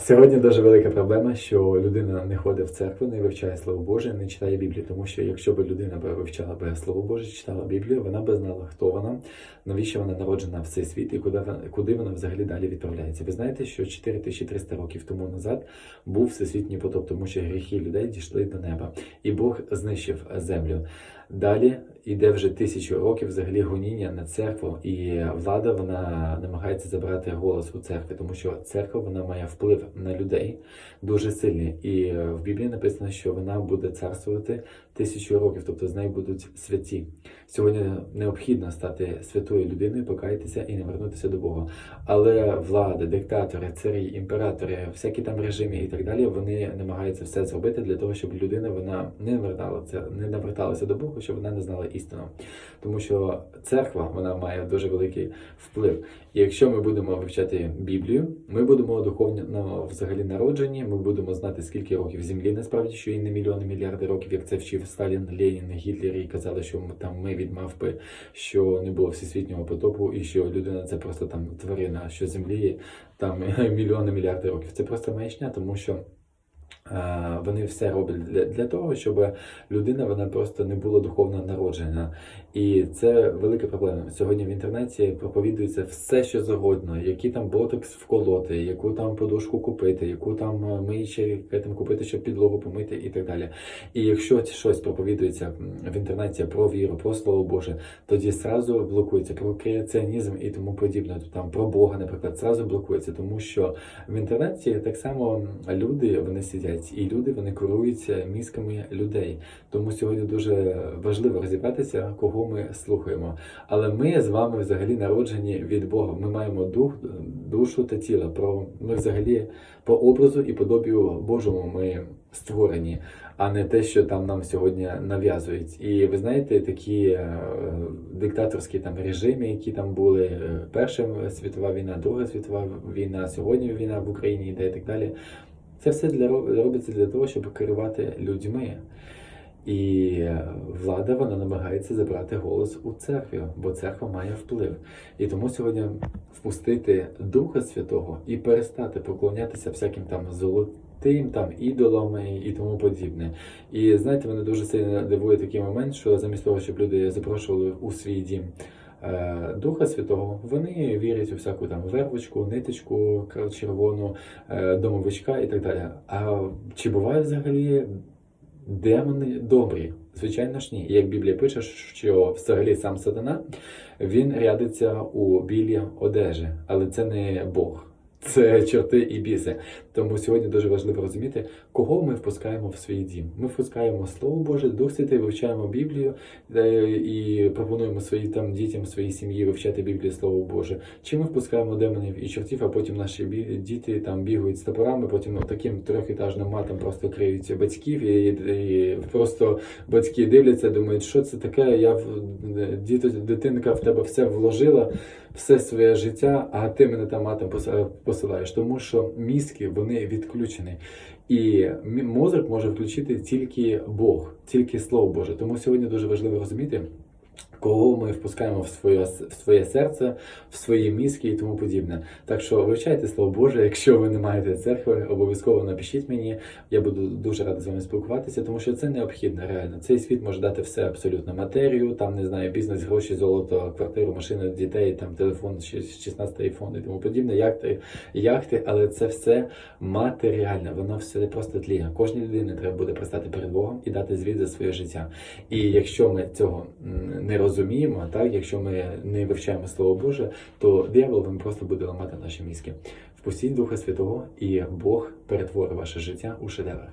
Сьогодні дуже велика проблема, що людина не ходить в церкву, не вивчає Слово Боже, не читає Біблію. Тому що якщо б людина вивчала би Слово Боже, читала Біблію, вона би знала, хто вона, навіщо вона народжена в цей світ і куди вона, куди вона взагалі далі відправляється. Ви знаєте, що 4300 років тому назад був всесвітній потоп, тому що гріхи людей дійшли до неба, і Бог знищив землю. Далі йде вже тисячу років взагалі гоніння на церкву, і влада вона намагається забрати голос у церкві, тому що церква вона має вплив на людей дуже сильний. І в Біблії написано, що вона буде царствувати тисячу років, тобто з нею будуть святі. Сьогодні необхідно стати святою людиною, покаятися і навернутися до Бога. Але влада, диктатори, царі, імператори, всякі там режими і так далі, вони намагаються все зробити для того, щоб людина вона не наверталася, не наверталася до Бога, щоб вона не знала істину. Тому що церква вона має дуже великий вплив. І якщо ми будемо вивчати Біблію, ми будемо духовно взагалі народжені. Ми будемо знати, скільки років землі насправді, що і не мільйони, мільярди років, як це вчив Сталін, Ленін, Гітлер, і казали, що там ми від мавпи, що не було всесвітнього потопу, і що людина це просто там тварина, що землі там мільйони, мільярди років. Це просто маячня, тому що. Е, Вони все роблять для, для того, щоб людина вона просто не була духовно народжена. І це велика проблема. Сьогодні в інтернеті проповідується все, що завгодно, які там ботокс вколоти, яку там подушку купити, яку там е, там купити, щоб підлогу помити і так далі. І якщо щось проповідується в інтернеті про віру, про слово Боже, тоді зразу блокується про креаціонізм і тому подібне. Там про Бога, наприклад, зразу блокується, тому що в інтернеті так само люди вони сидять, і люди вони керуються мізками людей. Тому сьогодні дуже важливо розібратися, кого ми слухаємо. Але ми з вами взагалі народжені від Бога. Ми маємо дух, душу та тіло. Про ми взагалі по образу і подобію Божому ми створені, а не те, що там нам сьогодні нав'язують. І ви знаєте, такі е, диктаторські там режими, які там були е, Перша світова війна, Друга світова війна, сьогодні війна в Україні йде і так далі. Це все для робиться для того, щоб керувати людьми. І е, влада вона намагається забрати голос у церкві, бо церква має вплив. І тому сьогодні впустити Духа Святого і перестати поклонятися всяким там золотим там ідолам і тому подібне. І знаєте, мене дуже сильно дивує такий момент, що замість того, щоб люди запрошували у свій дім. Е, Духа Святого, вони вірять у всяку там вервочку, ниточку червону, е, домовичка і так далі. А чи буває взагалі демони добрі? Звичайно ж ні. Як Біблія пише, що взагалі сам сатана він рядиться у білій одежі, але це не Бог. Це чорти і біси. Тому сьогодні дуже важливо розуміти, кого ми впускаємо в свій дім. Ми впускаємо Слово Боже, Дух Святий, вивчаємо Біблію е, і пропонуємо своїм там дітям, своїй сім'ї вивчати Біблію Слово Боже. Чи ми впускаємо демонів і чортів, а потім наші діти там бігають з топорами, потім ну, таким трьохетажним матом просто криють батьків, і, і просто батьки дивляться, думають, що це таке. Я в діто, дитинка в тебе все вложила, все своє життя, а ти мене там матом посилаєш. Тому що мізки вони відключені. І мозок може включити тільки Бог, тільки Слово Боже. Тому сьогодні дуже важливо розуміти. Кого ми впускаємо в своє, в своє серце, в свої мізки і тому подібне. Так що вивчайте слово Боже. Якщо ви не маєте церкви, обов'язково напишіть мені. Я буду дуже радий з вами спілкуватися, тому що це необхідно реально. Цей світ може дати все абсолютно матерію, там не знаю, бізнес, гроші, золото, квартиру, машину, дітей, там телефон, 16 айфон і тому подібне, яхти, яхти, але це все матеріальне, воно все просто тліє. Кожній людині треба буде пристати перед Богом і дати звіт за своє життя. І якщо ми цього м, не розуміємо, так якщо ми не вивчаємо Слово Боже, то диявол вам просто буде ламати наші мізки. Впустіть Духа Святого, і Бог перетворить ваше життя у шедевр.